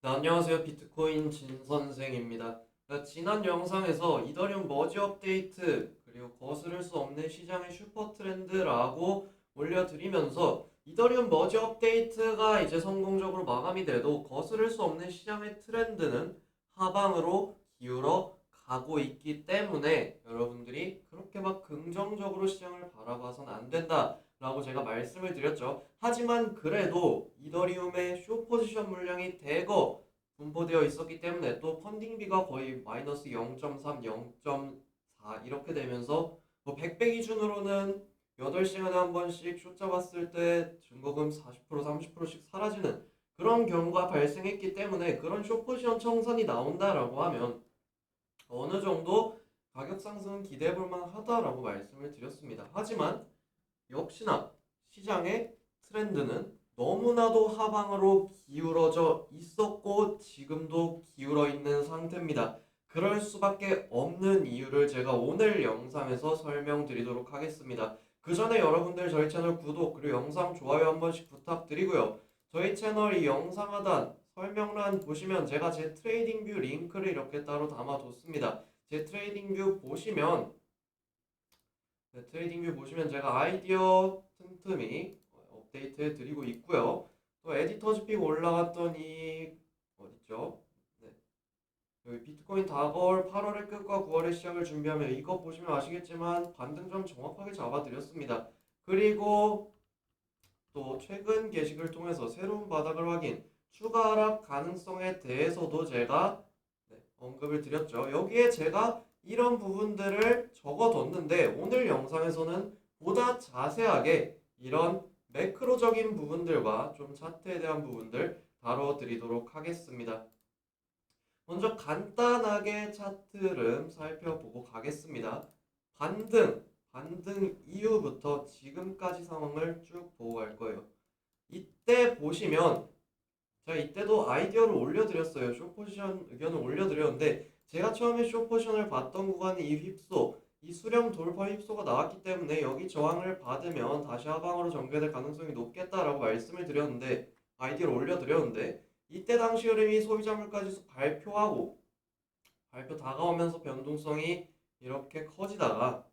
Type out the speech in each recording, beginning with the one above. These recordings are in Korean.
네, 안녕하세요. 비트코인 진 선생입니다. 네, 지난 영상에서 이더리움 머지 업데이트 그리고 거스를 수 없는 시장의 슈퍼 트렌드라고 올려드리면서 이더리움 머지 업데이트가 이제 성공적으로 마감이 돼도 거스를 수 없는 시장의 트렌드는 하방으로 기울어 가고 있기 때문에 여러분들이 그렇게 막 긍정적으로 시장을 바라봐선 안 된다 라고 제가 말씀을 드렸죠. 하지만 그래도 이더리움의 쇼 포지션 물량이 대거 분포되어 있었기 때문에 또 펀딩비가 거의 마이너스 0.3, 0.4 이렇게 되면서 뭐 100배 기준으로는 8시간에 한 번씩 쇼 잡았을 때 증거금 40% 30%씩 사라지는 그런 경우가 발생했기 때문에 그런 쇼 포지션 청산이 나온다라고 하면 어느 정도 가격 상승은 기대해 볼 만 하다라고 말씀을 드렸습니다. 하지만 역시나 시장의 트렌드는 너무나도 하방으로 기울어져 있었고 지금도 기울어 있는 상태입니다. 그럴 수밖에 없는 이유를 제가 오늘 영상에서 설명드리도록 하겠습니다. 그 전에 여러분들 저희 채널 구독 그리고 영상 좋아요 한 번씩 부탁드리고요. 저희 채널 이 영상 하단 설명란 보시면 제가 제 트레이딩 뷰 링크를 이렇게 따로 담아뒀습니다. 제 트레이딩 뷰 보시면 네, 트레이딩 뷰 보시면 제가 아이디어 틈틈이 업데이트 드리고 있고요. 또 에디터즈 픽 올라갔던 이 어딨죠? 네. 여기 비트코인 다걸 8월의 끝과 9월의 시작을 준비하며 이거 보시면 아시겠지만 반등점 정확하게 잡아드렸습니다. 그리고 또 최근 게시글 통해서 새로운 바닥을 확인, 추가 하락 가능성에 대해서도 제가 네, 언급을 드렸죠. 여기에 제가 이런 부분들을 적어뒀는데 오늘 영상에서는 보다 자세하게 이런 매크로적인 부분들과 좀 차트에 대한 부분들 다뤄드리도록 하겠습니다. 먼저 간단하게 차트 흐름 살펴보고 가겠습니다. 반등, 반등 이후부터 지금까지 상황을 쭉 보고 갈 거예요. 이때 보시면 제가 이때도 아이디어를 올려드렸어요. 쇼 포지션 의견을 올려드렸는데 제가 처음에 쇼포지션을 봤던 구간이 이 휩소, 이 수렴 돌파 휩소가 나왔기 때문에 여기 저항을 받으면 다시 하방으로 전개될 가능성이 높겠다라고 말씀을 드렸는데 아이디어를 올려드렸는데 이때 당시 흐름이 소비자 물가지수 발표하고 발표 다가오면서 변동성이 이렇게 커지다가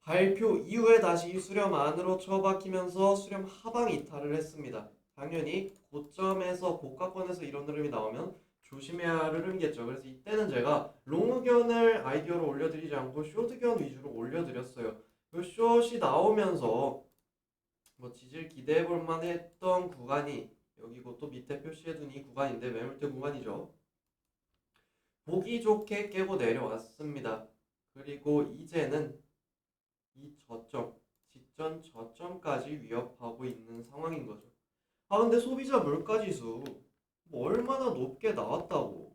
발표 이후에 다시 이 수렴 안으로 쳐박히면서 수렴 하방 이탈을 했습니다. 당연히 고점에서 고가권에서 이런 흐름이 나오면 조심해야 할 흐름이겠죠. 그래서 이때는 제가 롱 의견을 아이디어로 올려드리지 않고 숏 의견 위주로 올려드렸어요. 그 숏이 나오면서 뭐 지질 기대해 볼 만했던 구간이 여기고 또 밑에 표시해둔 이 구간인데 매물대 구간이죠. 보기 좋게 깨고 내려왔습니다. 그리고 이제는 이 저점, 직전 저점까지 위협하고 있는 상황인 거죠. 아 근데 소비자 물가지수 뭐 얼마나 높게 나왔다고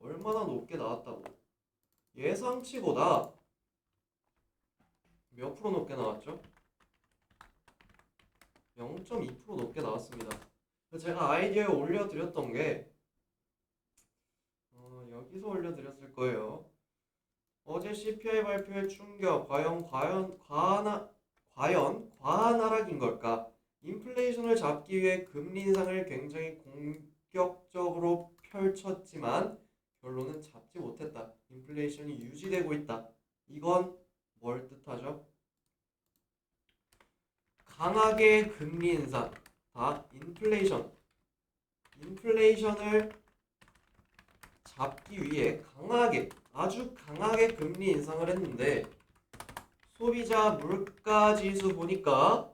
얼마나 높게 나왔다고 예상치보다 몇 프로 높게 나왔죠? 0.2% 높게 나왔습니다. 그래서 제가 아이디어에 올려드렸던 게 어, 여기서 올려드렸을 거예요. 어제 CPI 발표의 충격 과연 과연 과한 과연 과한 하락인 걸까? 인플레이션을 잡기 위해 금리 인상을 굉장히 공 격적으로 펼쳤지만 결론은 잡지 못했다. 인플레이션이 유지되고 있다. 이건 뭘 뜻하죠? 강하게 금리 인상, 다 인플레이션, 인플레이션을 잡기 위해 강하게, 아주 강하게 금리 인상을 했는데 소비자 물가 지수 보니까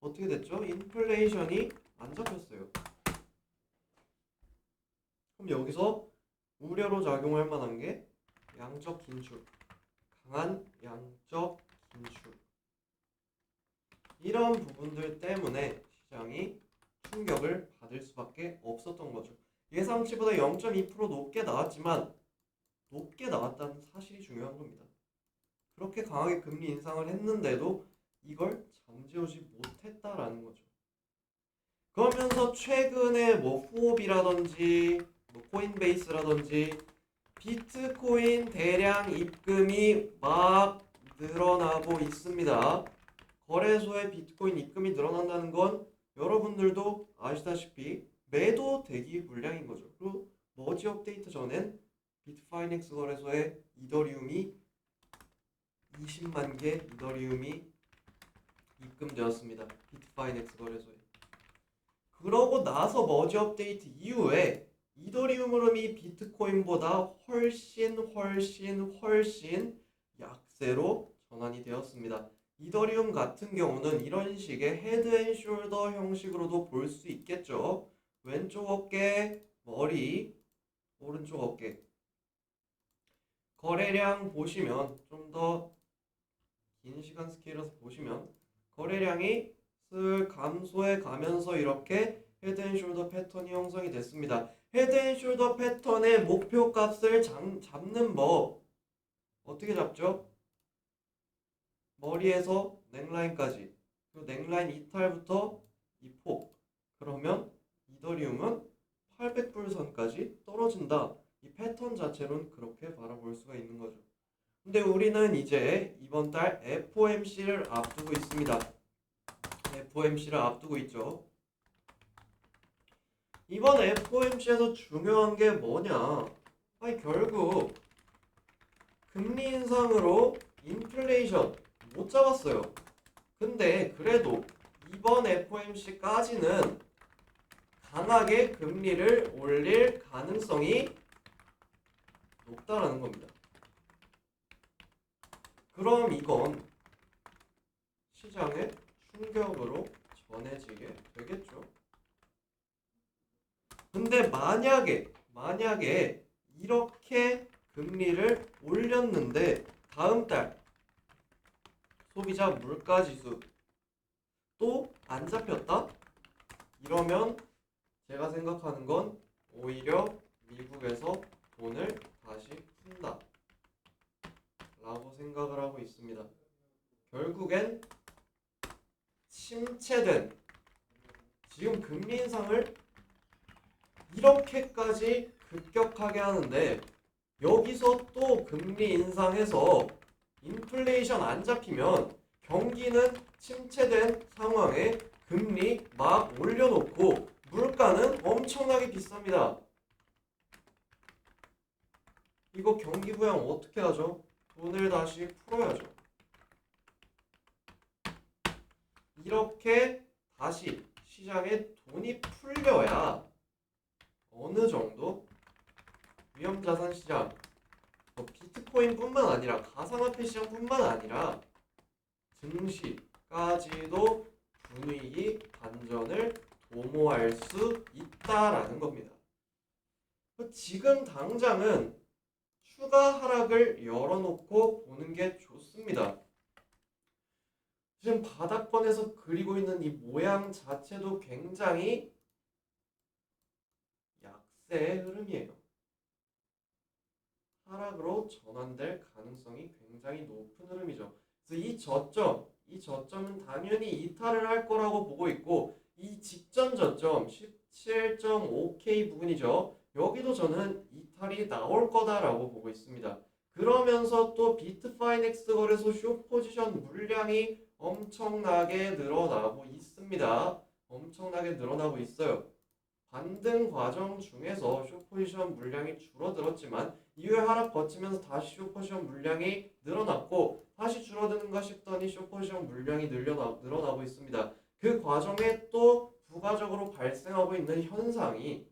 어떻게 됐죠? 인플레이션이 안 잡혔어요. 그럼 여기서 우려로 작용할 만한 게 양적 긴축, 강한 양적 긴축. 이런 부분들 때문에 시장이 충격을 받을 수밖에 없었던 거죠. 예상치보다 0.2% 높게 나왔지만 높게 나왔다는 사실이 중요한 겁니다. 그렇게 강하게 금리 인상을 했는데도 이걸 잠재우지 못했다라는 거죠. 그러면서 최근에 뭐 후옵이라든지 뭐 코인베이스라든지 비트코인 대량 입금이 막 늘어나고 있습니다. 거래소에 비트코인 입금이 늘어난다는 건 여러분들도 아시다시피 매도 대기 물량인 거죠. 그리고 머지 업데이트 전엔 비트파이넥스 거래소에 이더리움이 20만 개 이더리움이 입금되었습니다. 비트파이넥스 거래소에. 그러고 나서 머지 업데이트 이후에 이더리움 흐름이 비트코인보다 훨씬 훨씬 훨씬 약세로 전환이 되었습니다. 이더리움 같은 경우는 이런 식의 헤드앤숄더 형식으로도 볼 수 있겠죠. 왼쪽 어깨, 머리, 오른쪽 어깨. 거래량 보시면 좀 더 긴 시간 스케일에서 보시면 거래량이 슬 감소해 가면서 이렇게 헤드앤숄더 패턴이 형성이 됐습니다. 헤드앤숄더 패턴의 목표 값을 잡, 잡는 법 어떻게 잡죠? 머리에서 넥라인까지 그리고 넥라인 이탈부터 이 폭 그러면 이더리움은 800불선까지 떨어진다. 이 패턴 자체로는 그렇게 바라볼 수가 있는 거죠. 근데 우리는 이제 이번 달 FOMC를 앞두고 있습니다. FOMC를 앞두고 있죠. 이번 FOMC에서 중요한 게 뭐냐? 아니 결국 금리 인상으로 인플레이션 못 잡았어요. 근데 그래도 이번 FOMC까지는 강하게 금리를 올릴 가능성이 높다라는 겁니다. 그럼 이건 시장의 충격으로 전해지게 되겠죠. 근데 만약에 만약에 이렇게 금리를 올렸는데 다음 달 소비자 물가 지수 또 안 잡혔다? 이러면 제가 생각하는 건 오히려 미국에서 돈을 다시 푼다. 라고 생각을 하고 있습니다. 결국엔 침체된 지금 금리 인상을 이렇게까지 급격하게 하는데 여기서 또 금리 인상해서 인플레이션 안 잡히면 경기는 침체된 상황에 금리 막 올려놓고 물가는 엄청나게 비쌉니다. 이거 경기 부양 어떻게 하죠? 돈을 다시 풀어야죠. 이렇게 다시 시장에 돈이 풀려야 어느 정도 위험자산 시장, 뭐 비트코인뿐만 아니라 가상화폐 시장뿐만 아니라 증시까지도 분위기 반전을 도모할 수 있다라는 겁니다. 지금 당장은 추가 하락을 열어놓고 보는 게 좋습니다. 지금 바닥권에서 그리고 있는 이 모양 자체도 굉장히 약세의 흐름이에요. 하락으로 전환될 가능성이 굉장히 높은 흐름이죠. 그래서 이 저점, 이 저점은 당연히 이탈을 할 거라고 보고 있고 이 직전 저점 17.5K 부분이죠. 여기도 저는 이탈이 나올 거다라고 보고 있습니다. 그러면서 또 비트파이넥스 거래소 쇼 포지션 물량이 엄청나게 늘어나고 있습니다. 엄청나게 늘어나고 있어요. 반등 과정 중에서 쇼 포지션 물량이 줄어들었지만 이후에 하락 거치면서 다시 쇼 포지션 물량이 늘어났고 다시 줄어드는가 싶더니 쇼 포지션 물량이 늘려나, 늘어나고 있습니다. 그 과정에 또 부가적으로 발생하고 있는 현상이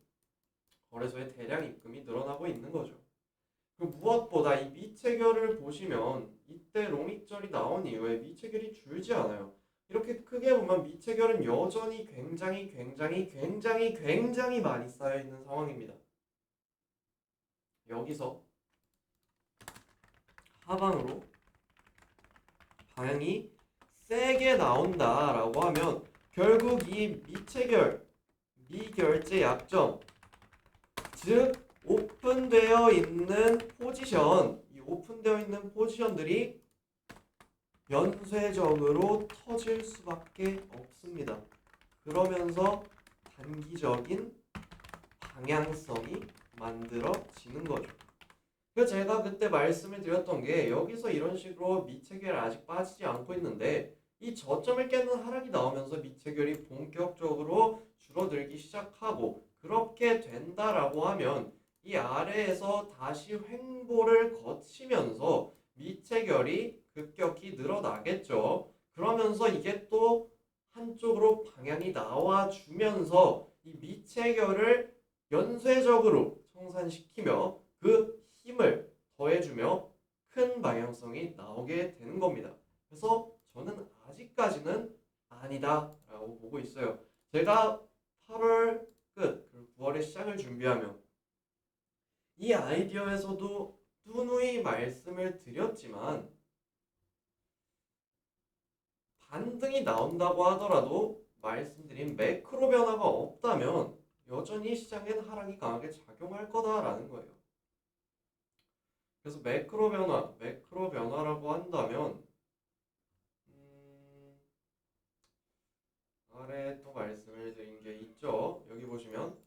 거래소의 대량 입금이 늘어나고 있는 거죠. 그 무엇보다 이 미체결을 보시면 이때 롱익절이 나온 이후에 미체결이 줄지 않아요. 이렇게 크게 보면 미체결은 여전히 굉장히 굉장히 굉장히 굉장히 많이 쌓여 있는 상황입니다. 여기서 하방으로 방향이 세게 나온다라고 하면 결국 이 미체결 미결제 약점 즉 오픈되어 있는 포지션 이 오픈되어 있는 포지션들이 연쇄적으로 터질 수밖에 없습니다. 그러면서 단기적인 방향성이 만들어지는 거죠. 그래서 제가 그때 말씀을 드렸던 게 여기서 이런 식으로 미체결 아직 빠지지 않고 있는데 이 저점을 깨는 하락이 나오면서 미체결이 본격적으로 줄어들기 시작하고 그렇게 된다라고 하면 이 아래에서 다시 횡보를 거치면서 미체결이 급격히 늘어나겠죠. 그러면서 이게 또 한쪽으로 방향이 나와주면서 이 미체결을 연쇄적으로 청산시키며 그 힘을 더해주며 큰 방향성이 나오게 되는 겁니다. 그래서 저는 아직까지는 아니다라고 보고 있어요. 제가 8월 끝, 그리고 9월에 시작을 준비하며 이 아이디어에서도 누누이 말씀을 드렸지만 반등이 나온다고 하더라도 말씀드린 매크로 변화가 없다면 여전히 시장엔 하락이 강하게 작용할 거다라는 거예요. 그래서 매크로 변화, 매크로 변화라고 한다면 음, 아래 또 말씀을 드린 게 있죠. 여기 보시면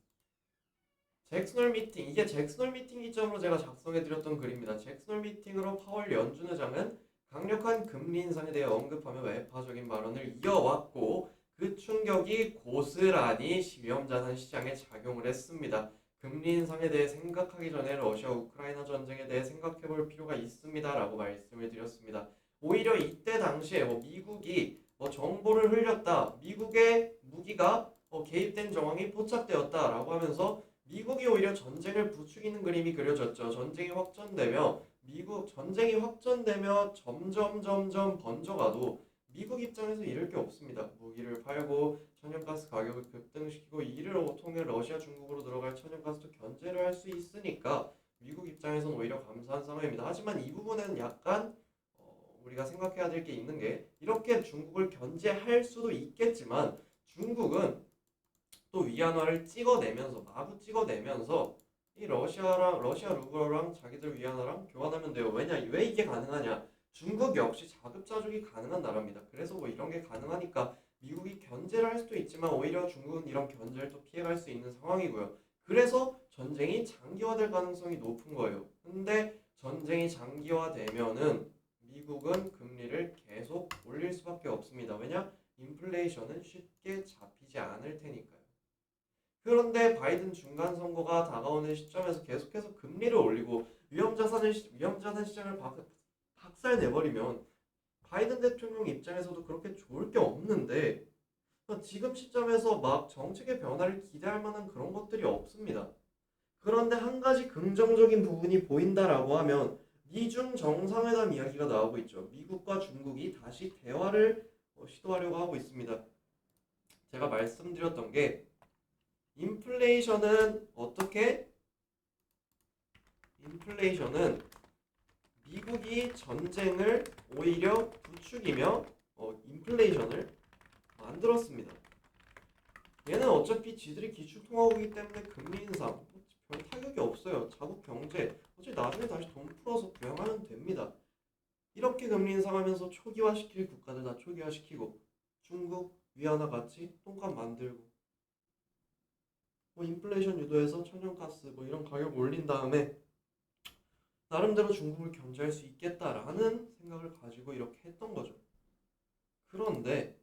잭스널 미팅 이게 잭스널 미팅 기점으로 제가 작성해 드렸던 글입니다. 잭스널 미팅으로 파월 연준 의장은 강력한 금리 인상에 대해 언급하며 외파적인 발언을 이어왔고 그 충격이 고스란히 위험자산 시장에 작용을 했습니다. 금리 인상에 대해 생각하기 전에 러시아 우크라이나 전쟁에 대해 생각해 볼 필요가 있습니다라고 말씀을 드렸습니다. 오히려 이때 당시에 뭐 미국이 뭐 정보를 흘렸다, 미국의 무기가 어, 개입된 정황이 포착되었다라고 하면서 미국이 오히려 전쟁을 부추기는 그림이 그려졌죠. 전쟁이 확전되며 미국 전쟁이 확전되며 점점 점점 번져가도 미국 입장에서 잃을 게 없습니다. 무기를 팔고 천연가스 가격을 급등시키고 이를 통해 러시아 중국으로 들어갈 천연가스도 견제를 할 수 있으니까 미국 입장에서는 오히려 감사한 상황입니다. 하지만 이 부분은 약간 어, 우리가 생각해야 될 게 있는 게 이렇게 중국을 견제할 수도 있겠지만 중국은 또 위안화를 찍어내면서 마구 찍어내면서 이 러시아랑 러시아 루블랑 자기들 위안화랑 교환하면 돼요. 왜냐? 왜 이게 가능하냐? 중국 역시 자급자족이 가능한 나라입니다. 그래서 뭐 이런 게 가능하니까 미국이 견제를 할 수도 있지만 오히려 중국은 이런 견제를 또 피해갈 수 있는 상황이고요. 그래서 전쟁이 장기화될 가능성이 높은 거예요. 근데 전쟁이 장기화되면은 미국은 금리를 계속 올릴 수밖에 없습니다. 왜냐? 인플레이션은 쉽게 잡히지 않을 테니까요. 그런데 바이든 중간 선거가 다가오는 시점에서 계속해서 금리를 올리고 위험 자산을 위험 자산 시장을 박, 박살 내버리면 바이든 대통령 입장에서도 그렇게 좋을 게 없는데 지금 시점에서 막 정책의 변화를 기대할 만한 그런 것들이 없습니다. 그런데 한 가지 긍정적인 부분이 보인다라고 하면 미중 정상회담 이야기가 나오고 있죠. 미국과 중국이 다시 대화를 어, 시도하려고 하고 있습니다. 제가 말씀드렸던 게 인플레이션은 어떻게? 인플레이션은 미국이 전쟁을 오히려 부추기며 어, 인플레이션을 만들었습니다. 얘는 어차피 지들이 기축통화국이기 때문에 금리 인상 별 타격이 없어요. 자국 경제 어차피 나중에 다시 돈 풀어서 부양하면 됩니다. 이렇게 금리 인상하면서 초기화시킬 국가들 다 초기화시키고 중국 위안화 같이 똥값 만들고 뭐 인플레이션 유도해서 천연가스 뭐 이런 가격 올린 다음에 나름대로 중국을 견제할 수 있겠다라는 생각을 가지고 이렇게 했던 거죠. 그런데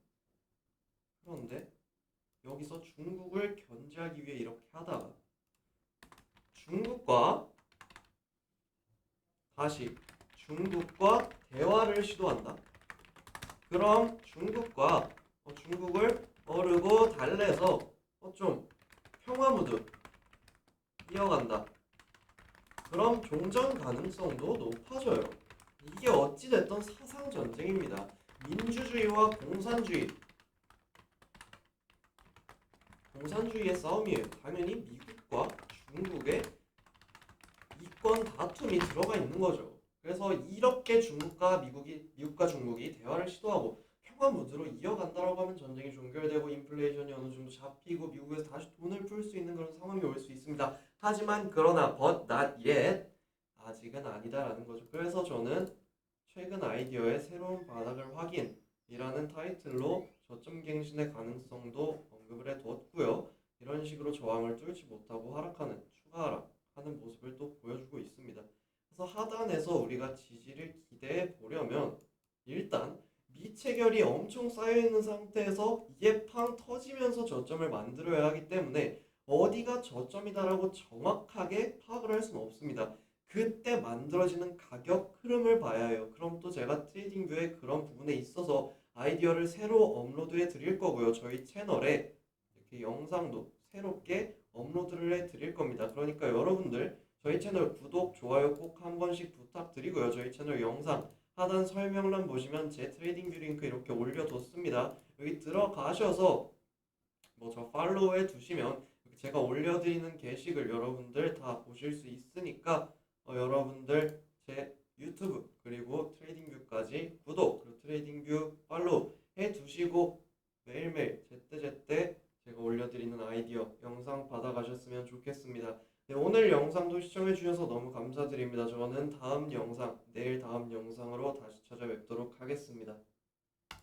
그런데 여기서 중국을 견제하기 위해 이렇게 하다가 중국과 다시 중국과 대화를 시도한다. 그럼 중국과 어, 중국을 어르고 달래서 어, 좀 평화 무드 이어간다. 그럼 종전 가능성도 높아져요. 이게 어찌됐던 사상 전쟁입니다. 민주주의와 공산주의. 공산주의의 싸움이에요. 당연히 미국과 중국의 이권 다툼이 들어가 있는 거죠. 그래서 이렇게 중국과 미국이 미국과 중국이 대화를 시도하고 평화 무드로 이어간다라고 하면 전쟁이 종결되고 인플레이션이 어느 정도 잡히고 미국에서 다시 돈을 풀 수 있는 그런 상황이 올 수 있습니다. 하지만 그러나 but not yet 아직은 아니다라는 거죠. 그래서 저는 최근 아이디어의 새로운 바닥을 확인이라는 타이틀로 저점 갱신의 가능성도 언급을 해뒀고요. 이런 식으로 저항을 뚫지 못하고 하락하는 추가 하락하는 모습을 또 보여주고 있습니다. 그래서 하단에서 우리가 지지를 기대해 보려면 일단 미체결이 엄청 쌓여 있는 상태에서 이게 팡 터지면서 저점을 만들어야 하기 때문에 어디가 저점이다라고 정확하게 파악을 할 수는 없습니다. 그때 만들어지는 가격 흐름을 봐야 해요. 그럼 또 제가 트레이딩 뷰의 그런 부분에 있어서 아이디어를 새로 업로드해 드릴 거고요. 저희 채널에 이렇게 영상도 새롭게 업로드를 해 드릴 겁니다. 그러니까 여러분들 저희 채널 구독, 좋아요 꼭 한 번씩 부탁드리고요. 저희 채널 영상 하단 설명란 보시면 제 트레이딩 뷰 링크 이렇게 올려뒀습니다. 여기 들어가셔서 뭐 저 팔로우해 두시면 제가 올려드리는 게시글 여러분들 다 보실 수 있으니까 어, 여러분들 제 유튜브 그리고 트레이딩 뷰까지 구독 그리고 트레이딩 뷰 팔로우 해 두시고 매일매일 제때제때 제가 올려드리는 아이디어 영상 받아가셨으면 좋겠습니다. 네, 오늘 영상도 시청해주셔서 너무 감사드립니다. 저는 다음 영상, 내일 다음 영상으로 다시 찾아뵙도록 하겠습니다.